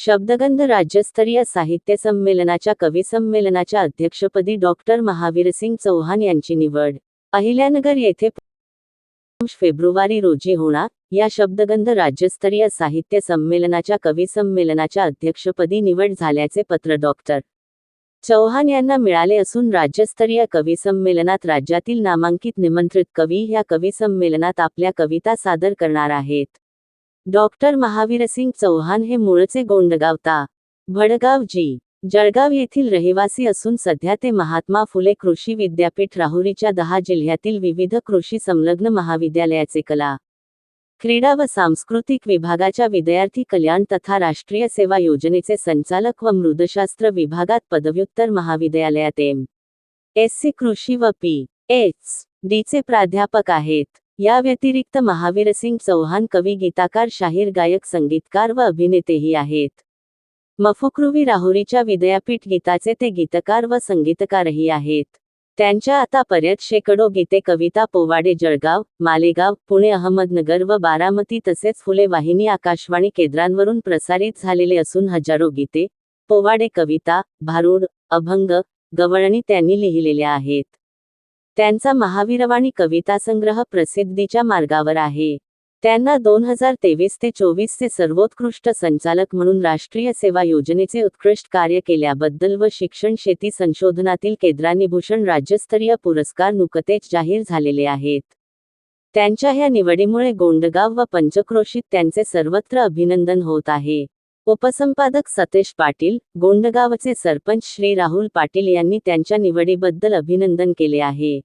शब्दगंध राज्यस्तरीय साहित्य संमेलनाच्या कवी संमेलनाच्या अध्यक्षपदी डॉक्टर महावीरसिंग चौहान यांची निवड. अहिल्यानगर येथे फेब्रुवारी रोजी होणार. या शब्दगंध राज्यस्तरीय साहित्य संमेलनाच्या कवी संमेलनाच्या अध्यक्षपदी निवड झाल्याचे पत्र डॉक्टर चौहान यांना मिळाले असून राज्यस्तरीय कवी संमेलनात राज्यातील नामांकित निमंत्रित कवी या कवी संमेलनात आपल्या कविता सादर करणार आहेत. डॉक्टर महावीरसिंग चौहान हे मूळचे गोंडगावता. भडगाव जी जळगाव येथील रहिवासी असून सध्या ते महात्मा फुले कृषी विद्यापीठ राहुरीच्या दहा जिल्ह्यातील विविध कृषी संलग्न महाविद्यालयाचे कला. क्रीडा व सांस्कृतिक विभागाच्या विद्यार्थी कल्याण तथा राष्ट्रीय सेवा योजनेचे संचालक व मृदशास्त्र विभागात पदव्युत्तर महाविद्यालयात एम. एस. सी. कृषी व पी. एच. डीचे प्राध्यापक आहेत. या व्यतिरिक्त महावीरसिंग चौहान कवी गीताकार शाहीर गायक संगीतकार व अभिनेतेही आहेत. मफुक्रुवी राहुरीच्या विद्यापीठ गीताचे ते गीतकार व संगीतकारही आहेत. त्यांच्या आतापर्यंत शेकडो गीते कविता पोवाडे जळगाव मालेगाव पुणे अहमदनगर व बारामती तसेच फुले वाहिनी आकाशवाणी केंद्रांवरून प्रसारित झालेले असून हजारो गीते पोवाडे कविता भारूड अभंग गवळणी त्यांनी लिहिलेल्या आहेत. त्यांचा महावीरवाणी कवितासंग्रह प्रसिद्धीच्या मार्गावर आहे. त्यांना दोन हजार तेवीस ते चोवीसचे सर्वोत्कृष्ट संचालक म्हणून राष्ट्रीय सेवा योजनेचे उत्कृष्ट कार्य केल्याबद्दल व शिक्षण शेती संशोधनातील केंद्रांनी भूषण राज्यस्तरीय पुरस्कार नुकतेच जाहीर झालेले आहेत. त्यांच्या ह्या निवडीमुळे गोंडगाव व पंचक्रोशीत त्यांचे सर्वत्र अभिनंदन होत आहे. उपसंपादक सतेश पाटील गोंडगावचे सरपंच श्री राहुल पाटील यांनी त्यांच्या निवडीबद्दल अभिनंदन केले आहे.